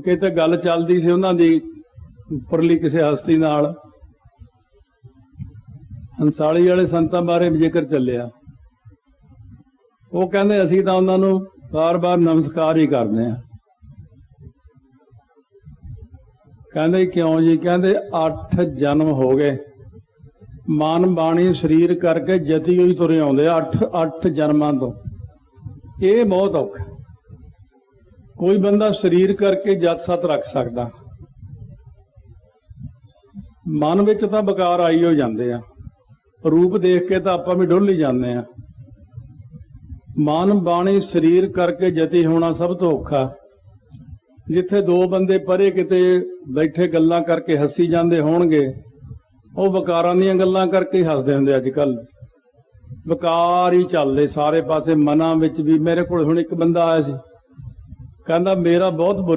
ਕਿਤੇ ਗੱਲ ਚੱਲਦੀ ਸੀ ਉਹਨਾਂ ਦੀ ਉੱਪਰਲੀ ਕਿਸੇ ਹਸਤੀ ਨਾਲ। ਹੰਸਾਲੀ ਵਾਲੇ ਸੰਤਾਂ ਬਾਰੇ ਵੀ ਜ਼ਿਕਰ ਚੱਲਿਆ। ਉਹ ਕਹਿੰਦੇ, ਅਸੀਂ ਤਾਂ ਉਹਨਾਂ ਨੂੰ ਬਾਰ-ਬਾਰ ਨਮਸਕਾਰ ਹੀ ਕਰਦੇ ਆ ਕਹਿੰਦੇ, ਕਿਉਂ ਜੀ? ਕਹਿੰਦੇ 8 ਜਨਮ ਹੋ ਗਏ। ਮਨ ਬਾਣੀ ਸਰੀਰ ਕਰਕੇ ਜਤੀ ਹੋਈ ਤੁਰੇ ਆਉਂਦੇ 8 8 ਜਨਮਾਂ ਤੋਂ। ਇਹ ਬਹੁਤ ਔਖਾ ਕੋਈ ਬੰਦਾ ਸਰੀਰ ਕਰਕੇ ਜਤ ਸਤ ਰੱਖ ਸਕਦਾ। ਮਨ ਵਿੱਚ ਤਾਂ ਬਕਾਰ ਆਈ ਹੋ ਜਾਂਦੇ ਆ। ਰੂਪ ਦੇਖ ਕੇ ਤਾਂ ਆਪਾਂ ਵੀ ਡੁੱਲ ਹੀ ਜਾਂਦੇ ਆ। ਮਨ ਬਾਣੀ ਸਰੀਰ ਕਰਕੇ ਜਤੀ ਹੋਣਾ ਸਭ ਤੋਂ ਔਖਾ। ਜਿੱਥੇ ਦੋ ਬੰਦੇ ਪਰੇ ਕਿਤੇ ਬੈਠੇ ਗੱਲਾਂ ਕਰਕੇ ਹੱਸੀ ਜਾਂਦੇ ਹੋਣਗੇ, ਉਹ ਵਿਕਾਰਾਂ ਦੀਆਂ ਗੱਲਾਂ ਕਰਕੇ ਹੀ ਹੱਸਦੇ ਹੁੰਦੇ ਅੱਜ ਕੱਲ ਵਿਕਾਰ ਹੀ ਚੱਲਦੇ ਸਾਰੇ ਪਾਸੇ ਮਨਾਂ ਵਿੱਚ ਵੀ ਮੇਰੇ ਕੋਲ ਹੁਣ ਇੱਕ ਬੰਦਾ ਆਇਆ ਸੀ। ਕਹਿੰਦਾ ਮੇਰਾ ਬਹੁਤ ਬੁਰਾ